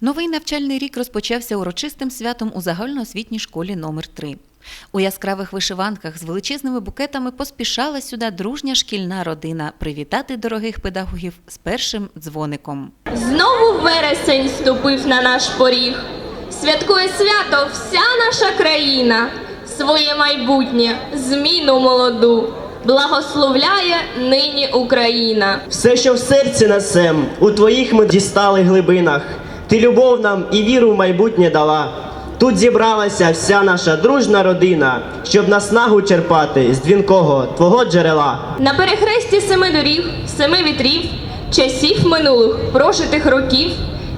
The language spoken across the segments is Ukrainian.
Новий навчальний рік розпочався урочистим святом у загальноосвітній школі номер 3 У яскравих вишиванках з величезними букетами поспішала сюди дружня шкільна родина привітати дорогих педагогів з першим дзвоником. Знову вересень ступив на наш поріг. Святкує свято вся наша країна, своє майбутнє, зміну молоду. Благословляє нині Україна. Все, що в серці несем, у твоїх ми дістали глибинах. Ти любов нам і віру в майбутнє дала. Тут зібралася вся наша дружна родина, щоб наснагу черпати з дзвінкого твого джерела. На перехресті семи доріг, семи вітрів, часів минулих, прожитих років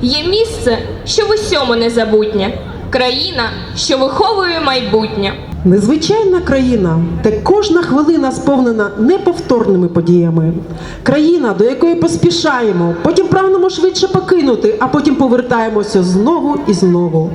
є місце, що в усьому незабутнє, країна, що виховує майбутнє. Незвичайна країна, де кожна хвилина сповнена неповторними подіями. Країна, до якої поспішаємо, потім прагнемо швидше покинути, а потім повертаємося знову і знову.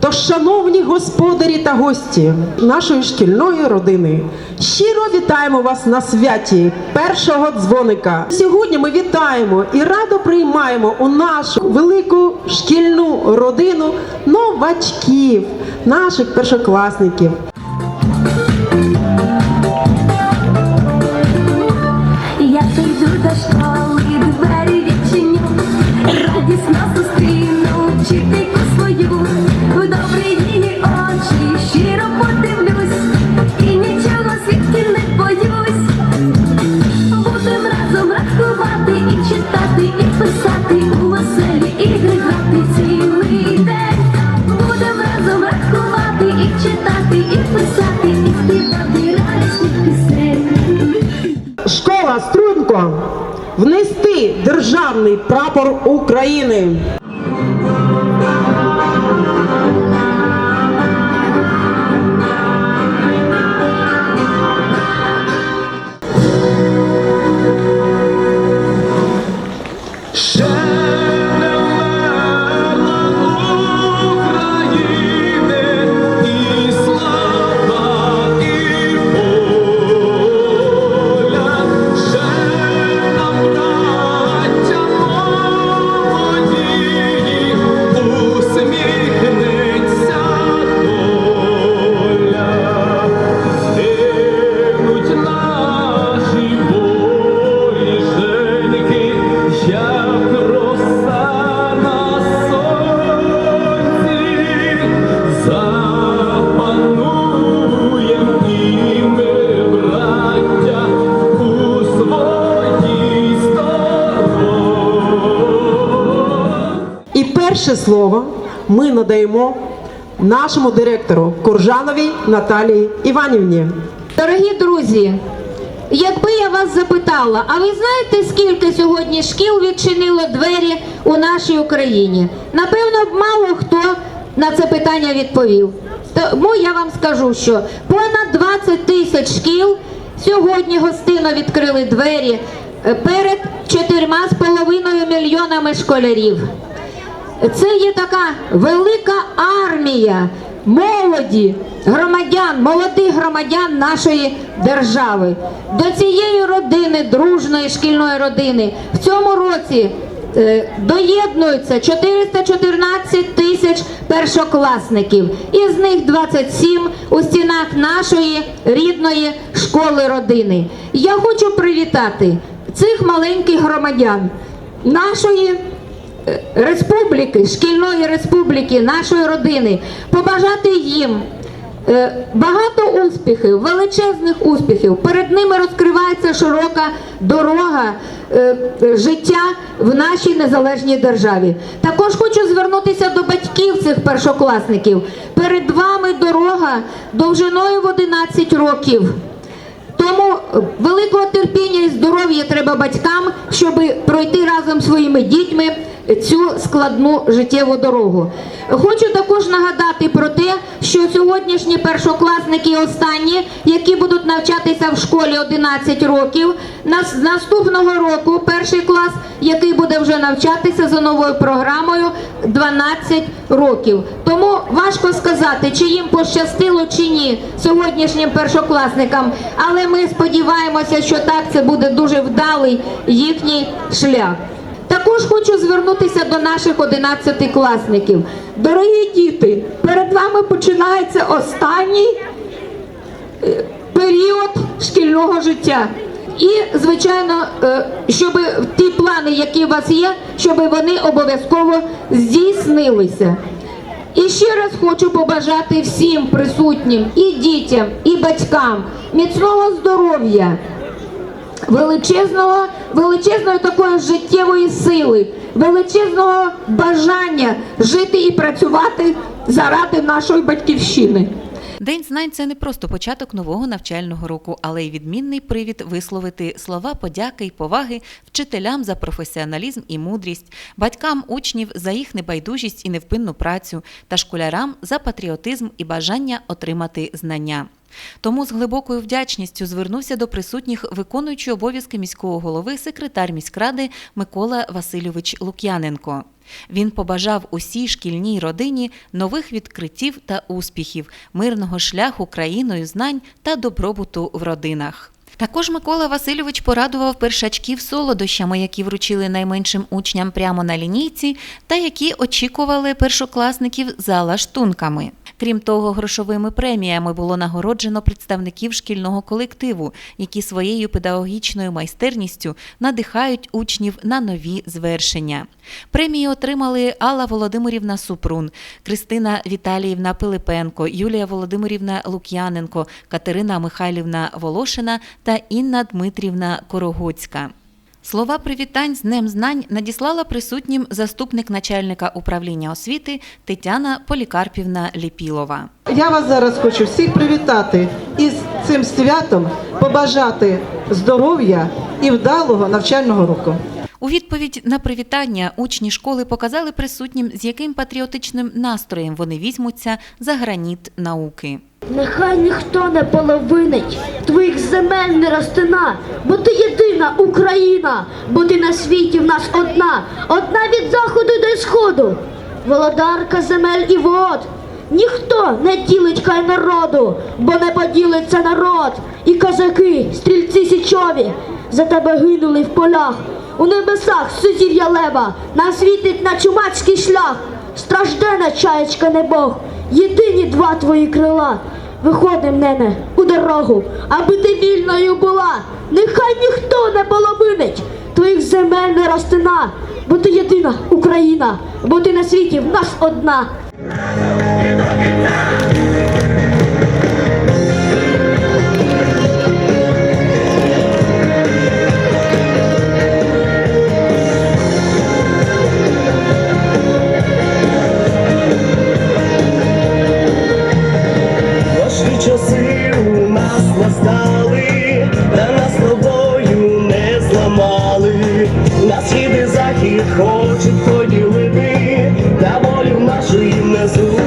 Тож, шановні господарі та гості нашої шкільної родини, щиро вітаємо вас на святі першого дзвоника. Сьогодні ми вітаємо і радо приймаємо у нашу велику шкільну родину новачків, наших першокласників. Писати у веселі ігри грати цілий день. Будем разом рахувати і читати, і писати, і співати радісні пісень. Школа струнко внести державний прапор України. Слово ми надаємо нашому директору Куржановій Наталії Іванівні. Дорогі друзі, якби я вас запитала, а ви знаєте, скільки сьогодні шкіл відчинило двері у нашій Україні? Напевно, мало хто на це питання відповів. Тому я вам скажу, що понад 20 тисяч шкіл сьогодні гостинно відкрили двері е, перед 4,5 мільйонами школярів. Це є така велика армія молоді, громадян, молодих громадян нашої держави. До цієї родини, дружної шкільної родини, в цьому році е, доєднуються 414 тисяч першокласників, із них 27 у стінах нашої рідної школи родини. Я хочу привітати цих маленьких громадян нашої республіки, шкільної республіки, нашої родини, побажати їм е, багато успіхів, величезних успіхів. Перед ними розкривається широка дорога е, життя в нашій незалежній державі. Також хочу звернутися до батьків цих першокласників. Перед вами дорога довжиною в 11 років. Тому великого терпіння і здоров'я треба батькам, щоб пройти разом своїми дітьми цю складну життєву дорогу. Хочу також нагадати про те, що сьогоднішні першокласники останні, які будуть навчатися в школі 11 років, з наступного року перший клас, який буде вже навчатися за новою програмою 12 років. Тому важко сказати, чи їм пощастило чи ні сьогоднішнім першокласникам, але ми сподіваємося, що так це буде дуже вдалий їхній шлях. Також хочу звернутися до наших 11-класників. Дорогі діти, перед вами починається останній е, період шкільного життя. І, звичайно, е, щоб ті плани, які у вас є, щоб вони обов'язково здійснилися. І ще раз хочу побажати всім присутнім, і дітям, і батькам міцного здоров'я, величезного, величезної такої життєвої сили, величезного бажання жити і працювати заради нашої батьківщини. День знань це не просто початок нового навчального року, але й відмінний привід висловити слова подяки й поваги вчителям за професіоналізм і мудрість, батькам учнів за їх небайдужість і невпинну працю, та школярам за патріотизм і бажання отримати знання. Тому з глибокою вдячністю звернувся до присутніх виконуючий обов'язки міського голови секретар міськради Микола Васильович Лук'яненко. Він побажав усій шкільній родині нових відкриттів та успіхів, мирного шляху країною знань та добробуту в родинах. Також Микола Васильович порадував першачків солодощами, які вручили найменшим учням прямо на лінійці, та які очікували першокласників за лаштунками. Крім того, грошовими преміями було нагороджено представників шкільного колективу, які своєю педагогічною майстерністю надихають учнів на нові звершення. Премії отримали Алла Володимирівна Супрун, Кристина Віталіївна Пилипенко, Юлія Володимирівна Лук'яненко, Катерина Михайлівна Волошина та Інна Дмитрівна Корогоцька. Слова привітань з Днем знань надіслала присутнім заступник начальника управління освіти Тетяна Полікарпівна Ліпілова. Я вас зараз хочу всіх привітати і з цим святом побажати здоров'я і вдалого навчального року. У відповідь на привітання учні школи показали присутнім, з яким патріотичним настроєм вони візьмуться за граніт науки. Нехай ніхто не половинить твоїх земель не розтина, бо ти єдина Україна, бо ти на світі в нас одна, одна від заходу до сходу, володарка земель і вод. Ніхто не ділить хай народу, бо не поділиться народ, і козаки, стрільці січові, за тебе гинули в полях. У небесах сузір'я лева, нам світить на чумацький шлях. Страждена чаєчка не Бог, єдині два твої крила. Виходим, нене, у дорогу, аби ти вільною була. Нехай ніхто не половинить твоїх земель не ростина, бо ти єдина Україна, бо ти на світі в нас одна. Нашу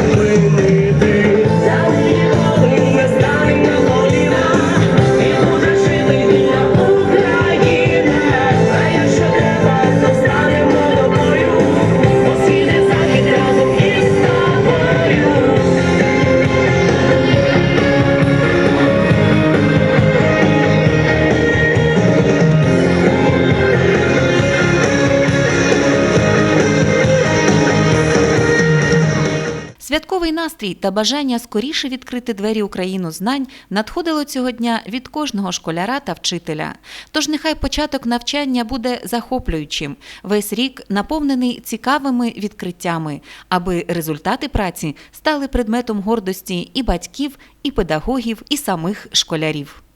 Святковий настрій та бажання скоріше відкрити двері Україну знань надходило цього дня від кожного школяра та вчителя. Тож нехай початок навчання буде захоплюючим, весь рік наповнений цікавими відкриттями, аби результати праці стали предметом гордості і батьків, і педагогів, і самих школярів.